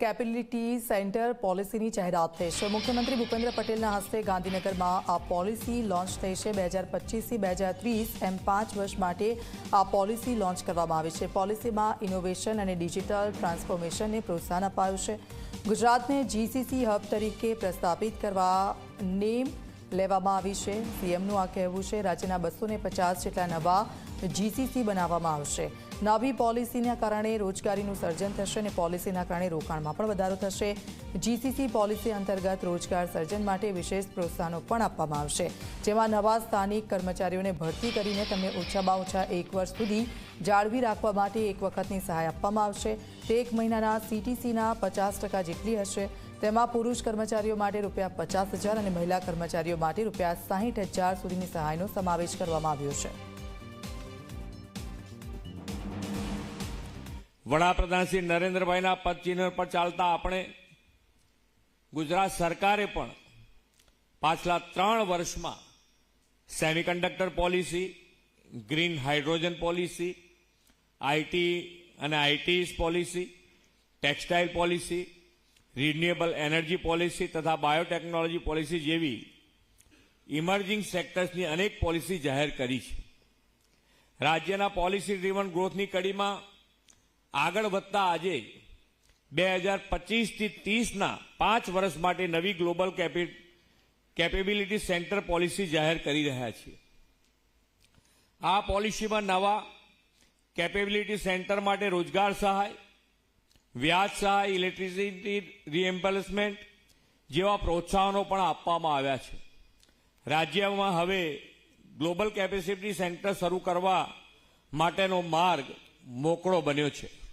Capability centre પોલિસીની જાહેરાત થઈ છે. મુખ્યમંત્રી ભૂપેન્દ્ર પટેલના હસ્તે ગાંધીનગરમાં આ પોલિસી લોન્ચ થઈ છે. બે હજાર પચીસથી બે હજાર ત્રીસ એમ પાંચ વર્ષ માટે આ પોલિસી લોન્ચ કરવામાં આવી છે. પોલિસીમાં ઇનોવેશન અને ડિજિટલ ટ્રાન્સફોર્મેશનને પ્રોત્સાહન અપાયું છે. ગુજરાતને જીસીસી હબ તરીકે પ્રસ્થાપિત કરવા નેમ લેવામાં આવી છે. સીએમનું આ કહેવું છે, રાજ્યના બસો પચાસ જેટલા નવા જીસીસી બનાવવામાં આવશે. નવી પોલિસીના કારણે રોજગારીનું સર્જન થશે અને પોલિસીના કારણે રોકાણમાં પણ વધારો થશે. જીસીસી પોલિસી અંતર્ગત રોજગાર સર્જન માટે વિશેષ પ્રોત્સાહનો પણ આપવામાં આવશે. જેમાં નવા સ્થાનિક કર્મચારીઓને ભરતી કરીને તેમને ઓછામાં ઓછા એક વર્ષ સુધી જાળવી રાખવા માટે એક વખતની સહાય આપવામાં આવશે. તે એક મહિનાના સીટીસીના પચાસ ટકા જેટલી હશે. તેમાં પુરુષ કર્મચારીઓ માટે રૂપિયા પચાસ હજાર અને મહિલા કર્મચારીઓ માટે રૂપિયા સાહીઠ હજાર સુધીની સહાયનો સમાવેશ કરવામાં આવ્યો છે. વડાપ્રધાન શ્રી નરેન્દ્રભાઈના પદચિહ્ન પર ચાલતા આપણે ગુજરાત સરકારે પણ પાછલા ત્રણ વર્ષમાં semiconductor policy, green hydrogen policy IT અને ITES policy textile policy renewable energy policy તથા બાયોટેકનોલોજી પોલિસી જેવી ઇમર્જિંગ સેક્ટર્સની અનેક પોલિસી જાહેર કરી છે. રાજ્યના પોલિસી ડ્રીવન ગ્રોથની કડીમાં આગળ વધતા આજે બે હજાર પચીસથી ત્રીસના પાંચ વર્ષ માટે નવી ગ્લોબલ કેપેબિલિટી સેન્ટર પોલિસી જાહેર કરી રહ્યા છીએ. આ પોલિસીમાં નવા કેપેબિલિટી સેન્ટર માટે રોજગાર સહાય, વ્યાજ સહાય ઇલેક્ટ્રિસિટી રીએમ્બર્સમેન્ટ જેવા પ્રોત્સાહનો પણ આપવામાં આવ્યા છે. રાજ્યમાં હવે ગ્લોબલ કેપેસિટી સેન્ટર શરૂ કરવા માટેનો માર્ગ મોકળો બન્યો છે.